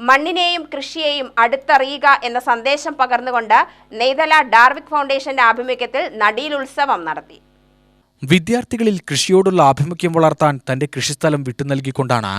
മണ്ണിനെയും കൃഷിയെയും അടുത്തറിയുക എന്ന സന്ദേശം പകർന്നുകൊണ്ട് നെയ്തല ഡാർവിക് ഫൗണ്ടേഷന്റെ ആഭിമുഖ്യത്തിൽ നടിയിൽ ഉത്സവം നടത്തി. വിദ്യാർത്ഥികളിൽ കൃഷിയോടുള്ള ആഭിമുഖ്യം വളർത്താൻ തന്റെ കൃഷിസ്ഥലം വിട്ടുനൽകിക്കൊണ്ടാണ്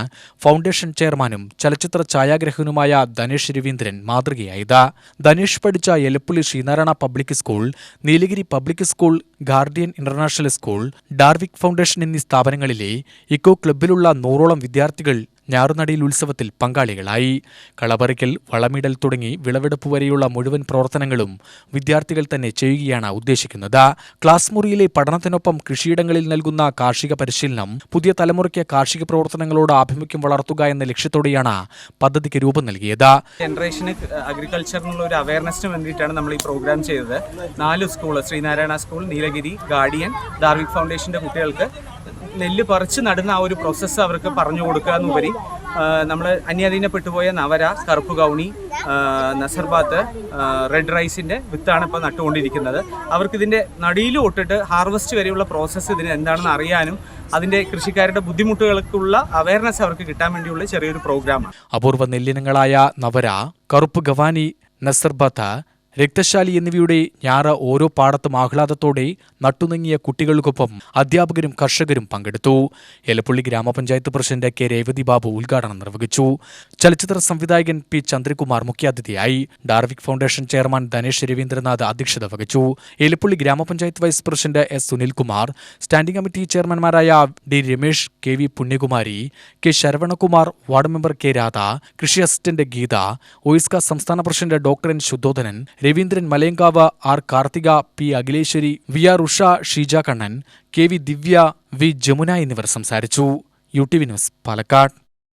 ഫൗണ്ടേഷൻ ചെയർമാനും ചലച്ചിത്ര ഛായാഗ്രഹകനുമായ ധനേഷ് രവീന്ദ്രൻ മാതൃകയായത്. ധനേഷ് പഠിച്ച Elappully Sreenarayana public school Neelagiri public school guardian international school Darvik foundation എന്നീ സ്ഥാപനങ്ങളിലെ ഇക്കോ ക്ലബ്ബിലുള്ള നൂറോളം വിദ്യാർത്ഥികൾ ഞാറുനടിയിൽ ഉത്സവത്തിൽ പങ്കാളികളായി. കളപറിക്കൽ വളമിടൽ തുടങ്ങി വിളവെടുപ്പ് വരെയുള്ള മുഴുവൻ പ്രവർത്തനങ്ങളും വിദ്യാർത്ഥികൾ തന്നെ ചെയ്യുകയാണ് ഉദ്ദേശിക്കുന്നത്. ക്ലാസ് മുറിയിലെ പഠനത്തിനൊപ്പം കൃഷിയിടങ്ങളിൽ നൽകുന്ന കാർഷിക പരിശീലനം പുതിയ തലമുറയ്ക്ക് കാർഷിക പ്രവർത്തനങ്ങളോട് ആഭിമുഖ്യം വളർത്തുക എന്ന ലക്ഷ്യത്തോടെയാണ് പദ്ധതിക്ക് രൂപം നൽകിയത്. ജനറേഷന് അഗ്രികൾച്ചറിനുള്ള ഒരു അവയർനെസ്സിന് വേണ്ടിയിട്ടാണ് നമ്മൾ ഈ പ്രോഗ്രാം ചെയ്തത്. നാല് school Sreenarayana school Neelagiri guardian Darvik ഫൗണ്ടേഷന്റെ കുട്ടികൾക്ക് നെല്ല് പറിച്ച് നടുന്ന ആ ഒരു പ്രോസസ്സ് അവർക്ക് പറഞ്ഞു കൊടുക്കുക എന്നുപരി നമ്മൾ അന്യാധീനപ്പെട്ടുപോയ നവര കറുപ്പ് കൗണി നസർബാത്ത് റെഡ് റൈസിന്റെ വിത്താണ് ഇപ്പോൾ നട്ടുകൊണ്ടിരിക്കുന്നത്. അവർക്കിതിന്റെ നടിയിൽ ഒട്ടിട്ട് ഹാർവസ്റ്റ് വരെയുള്ള പ്രോസസ്സ് ഇതിന് എന്താണെന്ന് അറിയാനും അതിന്റെ കൃഷിക്കാരുടെ ബുദ്ധിമുട്ടുകൾക്കുള്ള അവയർനെസ് അവർക്ക് കിട്ടാൻ വേണ്ടിയുള്ള ചെറിയൊരു പ്രോഗ്രാമാണ് അപൂർവ നെല്ലിനങ്ങളായ നവര കറുപ്പ് ഗവാനി നസർബത്ത രക്തശാലി എന്നിവയുടെ ഞാറ ഓരോ പാടത്തും ആഹ്ലാദത്തോടെ നട്ടുനങ്ങിയ കുട്ടികൾക്കൊപ്പം അധ്യാപകരും കർഷകരും പങ്കെടുത്തു. എലപ്പുള്ളി ഗ്രാമപഞ്ചായത്ത് പ്രസിഡന്റ് കെ. രേവതി ബാബു ഉദ്ഘാടനം നിർവഹിച്ചു. ചലച്ചിത്ര സംവിധായകൻ പി. ചന്ദ്രകുമാർ മുഖ്യാതിഥിയായി. ഡാർവിക് ഫൗണ്ടേഷൻ ചെയർമാൻ ധനേഷ് രവീന്ദ്രനാഥ് അധ്യക്ഷത വഹിച്ചു. എലപ്പുള്ളി ഗ്രാമപഞ്ചായത്ത് vice president S. Sunilkumar standing committee ചെയർമാൻമാരായ D. Ramesh K. V. Punyakumari K. Saravanakumar ward member K. Radha കൃഷി അസിസ്റ്റന്റ് ഗീത ഒയിസ്ക സംസ്ഥാന president doctor N. Shuddhodhanan Raveendran Malayankavu R Karthika P Akhileswari V R Usha Sheeja Kannan K V Divya V Jamuna എന്നിവർ സംസാരിച്ചു. U T V news Palakkad.